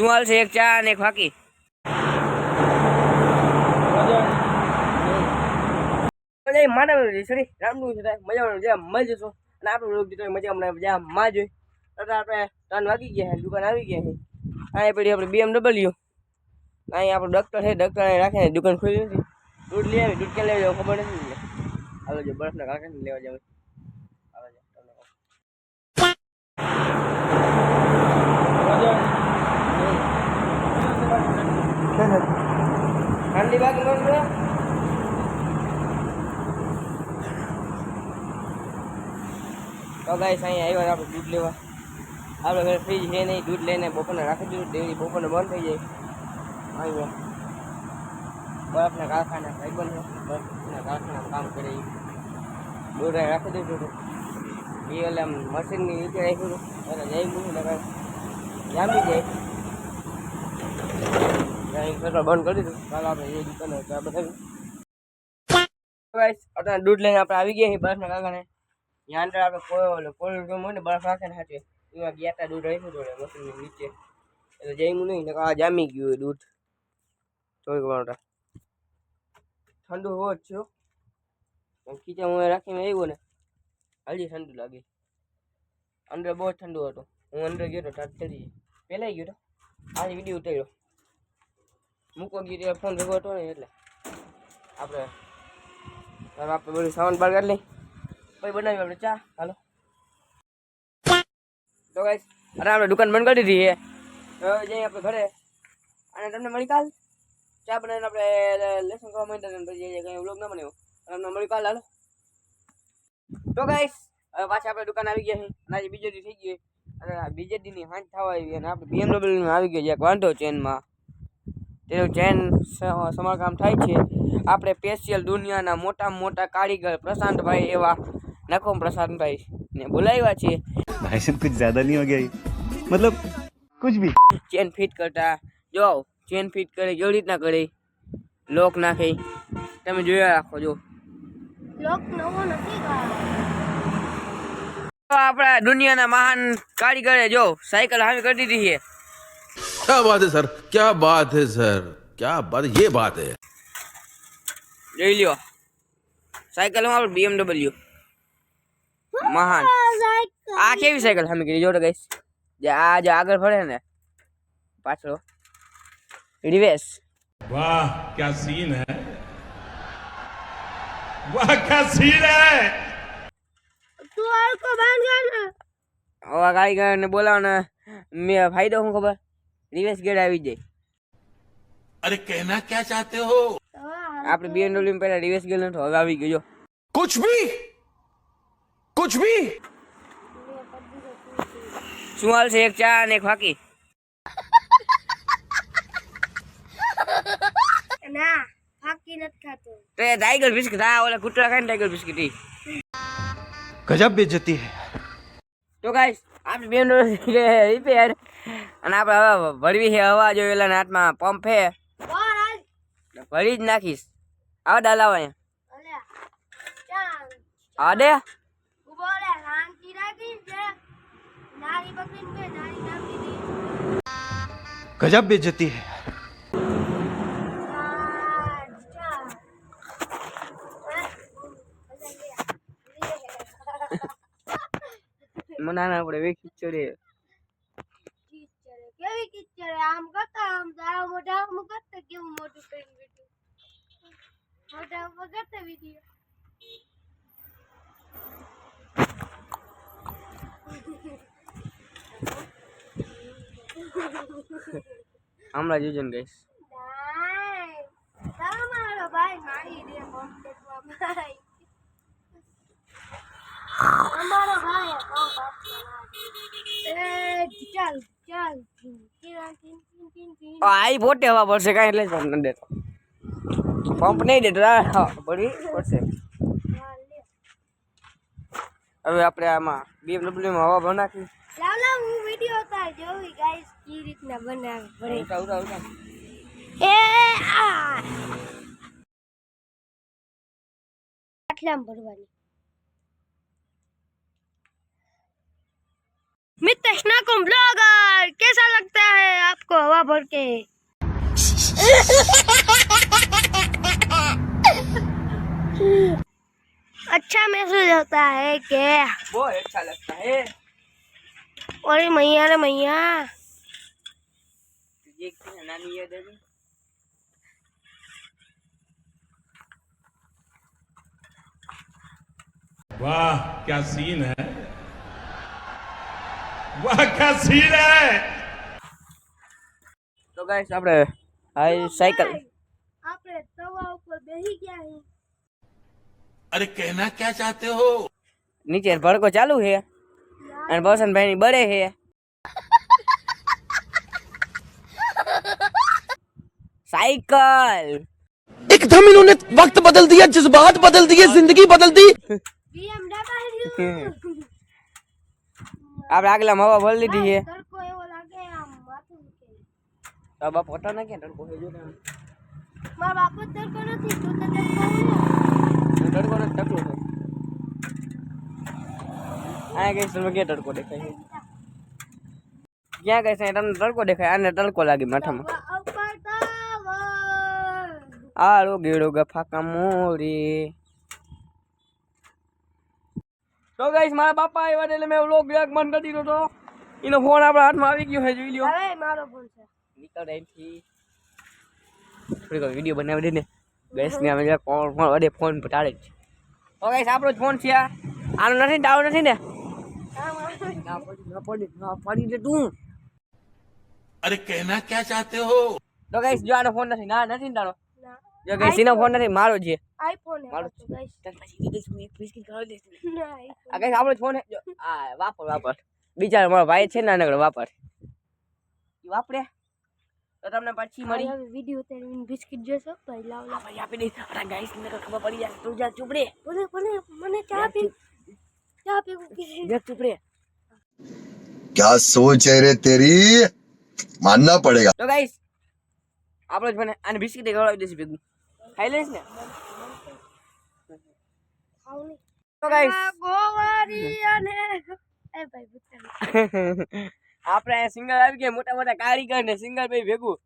સુવાલ છે, એક ચા અને એક ફાકી માનવ રીસડી રામનું છે મજાનું જે મજ છો. અને આપણે રોગ દીધો મજા હમણાં જ્યાં માં જોઈ. એટલે આપણે ત્રણ વાગી ગયા દુકાન આવી ગયા છે. અહીંયા પડી આપણે બીએમડબલ્યુ અહીંયા આપણું ડૉક્ટર છે ડૉક્ટર રાખીને દુકાન ખોલી નથી. દૂધ લઈ આવી, દૂધ ક્યાં લેવા જાવ ખબર નથી હાલો, જો બરફના કાકા લેવા જાવ હાલો જો તમને કહું. ઠંડી બંધ છે. તો ગાઈસ અહીંયા આવ્યા આપણે દૂધ લેવા. આપણે ફ્રીજ છે નહીં, દૂધ લઈને બપોરને રાખી દીધું, ડેરી બપોરને બંધ થઈ જાય. અહીંયા બરફના કારખાના ભાઈબંધ બરફના કારખાનામાં કામ કરે એ રાખી દીધું હતું એ મશીનની નીચે રાખ્યું હતું એટલે જઈ ગયું જામી જાય. બંધ કરી દીધું. ચાલો આપણે એ દુકાને ચા બતાવી દૂધ લઈને આપણે આવી ગયા બરફના કારખાને ત્યાં અંદર આપણે કોઈ કોલ્ડ રૂમ હોય ને, બરફ રાખે ને હાથે. એમાં ગયા હતા દૂધ રાખ્યું હતું મશીનની નીચે. એટલે જઈમું નહીં ને આ જામી ગયું હોય દૂધ. વાર માટે. ઠંડુ હોવો જ છું. ખીચા હું રાખીને આવ્યો ને, હજી ઠંડુ લાગે. અંદર બહુ ઠંડુ હતું. હું અંદર ગયો તો ટાટ ચડી પહેલાં ગયો તો. આજે વીડિયો ઉતાર્યો. મૂકવા ગયો ત્યારે ફોન ભેગો હતો ને એટલે. આપણે આપણે બધું સામાન બહાર કાઢ લઈ પછી બનાવી આપણે ચા. હાલો. તો ગાઈસ અરે આપણે દુકાન બંધ કરી દીધી હવે જઈએ આપણે ઘરે. અને તમને મળી કાલ? ચા બનાવીને આપણે લેસન કરવા માંડ્યા ને પછી કંઈ વ્લોગ ના બનાવ્યો. અને તમને મળી કાલ, હાલો. તો ગાઈસ હવે પાછા આપણે દુકાન આવી ગયા છે અને આજે બીજો દી થઈ ગયો અને બીજે દીની હાંજ થવા આવી અને આપણે બીએમડબલ્યુમાં આવી ગયો એક વાંધો ચેનમાં તેનું જૈન સમારકામ થાય છે. આપણે સ્પેશિયલ દુનિયાના મોટા મોટા કારીગર પ્રશાંતભાઈ એવા નખોમ પ્રશાંતભાઈ ને બોલાવ્યા છે. ભાઈ સાહેબ કુછ જ્યાદા નહીં હો ગયા મતલબ કુછ ભી. ચેન ફિટ કરતા જો ચેન ફિટ કરે કેવી રીતના કરે? લોક નાખે. તમે જોયા રાખો જો. લોક નવો નથી આપણા દુનિયાના મહાન કારીગરે જો સાયકલ હામે કરી દીધી છે. क्या बात है सर क्या बात है सर क्या बात ये बात है જોઈ લ્યો સાયકલ હું આપણે બીએમડબલ્યુ મહાન આ કેવી સાયકલ હામી કરી જો તો ગઈશ જે આ જે આગળ ફરે ને પાછળ રિવેસ वाह क्या सीन है वाह क्या सीन है તું હરકો બાંધ કર ને હવે કારીગરને બોલાવવાના મેં ફાયદો શું ખબર રિવેશ ગેડ આવી જાય અરે કહેના ક્યાં ચાહતે હો આપણે બીએનડબ્લ્યુ માં પહેલા રિવેશ ગેડ નતો હવે આવી ગયો કુછ ભી કુછ ભી શું હાલ છે એક ચા અને એક ફાકી ના ફાકી નથી ખાતો તો એ ટાઈગર બિસ્કિટ હા ઓલા કૂતરા ખાય ને ટાઈગર બિસ્કિટ ઈ ગજબ બેજતી હે તો ગાઈસ આપણે બીએનડબ્લ્યુ રિપેર અને આપણે હવે ભરવી છે હવા જો એટલે હાથમાં પંપ છે. ભરી જ નાખીશ. આવા ડાલાવ અહીંયા. અલ્યા ગજબ આ હૈ. ઊભો આપણે વેખી રાખી આમ કરતા આમ તારા મોઢા આમ કરતા કેવું મોટું કરીને બેઠું મોઢા આમ કરતા વીડિયો હમણાં જોજો ને ગઈશ તમારો ભાઈ મારી દે કોમ્પ્લેટમાં ભાઈ. અમારો ભાઈ એ ચાલ ચાલ. આઈ પોતે હવા પડશે કાંઈ એટલે પંપ નથી દેતો. પંપ નહીં દેતો પડી પડશે. હવે આપણે આમાં બીએમડબલ્યુમાં હવા ભર લાવ લાવ હું વિડિયો ઉતાર જોવી ગાઈસ કી રીતના બનાવે પડે ઉઠા ઉઠા એ આ. આટલામ ભરવાની. है हवा भर के। अच्छा महसूस होता है कि बहुत अच्छा लगता है। अरे मैया रे मैया। ये क्या नानी याद है वाह क्या सीन है? वाह क्या सीन है? ગાઈસ આપણે આ સાયકલ આપણે તવા ઉપર બેસી ગયા હી अरे कहना क्या चाहते हो નીચે ભડકો ચાલુ છે અને ભવસનભાઈ ની બળે છે સાયકલ एकदम इन्होंने वक्त बदल दिया जज्बात बदल दिए जिंदगी बदल दी BMW આપણે આગલા હવા ભરી બાપ પોતા ના ક્યાં? તડકો છે જો ને. મારા બાપુ તડકો નથી તું તો તડકો ને. તડકો ને તડકો આ ગઈ તમે કે તડકો દેખાય ક્યાં ગઈ છે તમને તડકો દેખાય? આને તડકો લાગી માથામાં. આળો ગેડો ગફાકા મોરી. તો ગાઈસ મારા બાપા આવ્યા એટલે મેં વ્લોગ બ્લોગ બંધ કરી દીધો તો. એનો ફોન આપણા હાથમાં આવી ગયો છે જોઈ લ્યો. મારો ફોન છે. નીકળે એમથી થોડીક વિડીયો બનાવી દે ને ગેસને અમે કોણ ફોન અરે ફોન ઘટાડે જ ઓ ગેસ આપણો જ ફોન છે આ આનો નથી ડાઉન નથી ને અરે કહેના ક્યાં ચાહતે હો તો ગઈસ જો આનો ફોન નથી ના નથી ડાળો જો ગઈસ એનો ફોન નથી મારો છે આઈફોન મારો છે ગઈસ તન પછી ગઈસ હું એક બિસ્કિટ ખાવ દઈશ ના આ ગઈસ આપણો ફોન આ વાપર વાપર બીજા મારો ભાઈ છે નાનકડો વાપર વાપરે તો તમને પછી મળી હવે વિડીયો ઉતારીને બિસ્કિટ જોશો ભાઈ લાવ લાવ ભાઈ આપી દઈશ અરે ગાઈસ ને ખબર પડી જાય તું જા ચૂપ રે બોલે બોલે મને ચા પી ચા પીવું કીધું જા ચૂપ રે क्या सोच है रे तेरी मानना पड़ेगा તો ગાઈસ આપણો જ મને આને બિસ્કિટ ખવડાવી દઈશ ભેગું ખાઈ લઈશ ને ખાવ નહીં તો ગાઈસ આ ગોવારી અને એ ભાઈ બુચ્ચા આપણે અહીંયા સિંગર આવી ગયા મોટા મોટા કારીગર ને સિંગર ભાઈ ભેગું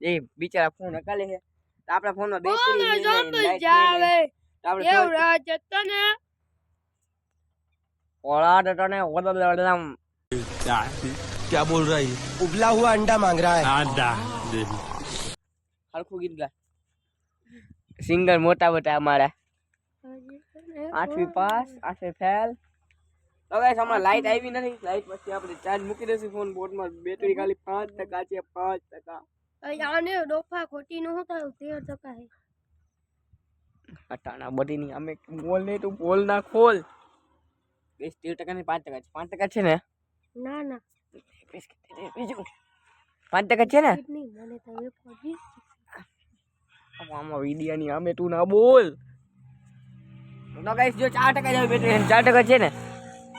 એ બિચારા ફોન હકાલે છે તો આપણા ફોનમાં બેટરી આપણે એવું રાજ તને ઓળા ડટાને ઓળા क्या बोल रहा है उबला हुआ अंडा मांग रहा है હરખું ગીત ગા સિંગર મોટા મોટા અમારા આઠમી પાસ આઠમી ફેલ તો ગાઈસ હમણાં લાઈટ આવી નથી લાઈટ પછી આપણે ચાર્જ મૂકી દઈશું ફોન બોટમાં બેટરી ખાલી પાંચ ટકા છે પાંચ ટકા આને ડોફા ખોટી નું હું થયું તેર ટકા હે અટાણા બધી ની અમે બોલ નહીં તું બોલ ના ખોલ બેસ તેર ટકા ને પાંચ ટકા છે પાંચ ટકા છે ને ના ના બીજું પાંચ ટકા છે ને નહીં મને તો એ પડી આમાં વિડિયાની અમે તું ના બોલ તો ગાઈસ જો ચાર ટકા જાય બેટરી ચાર ટકા છે ને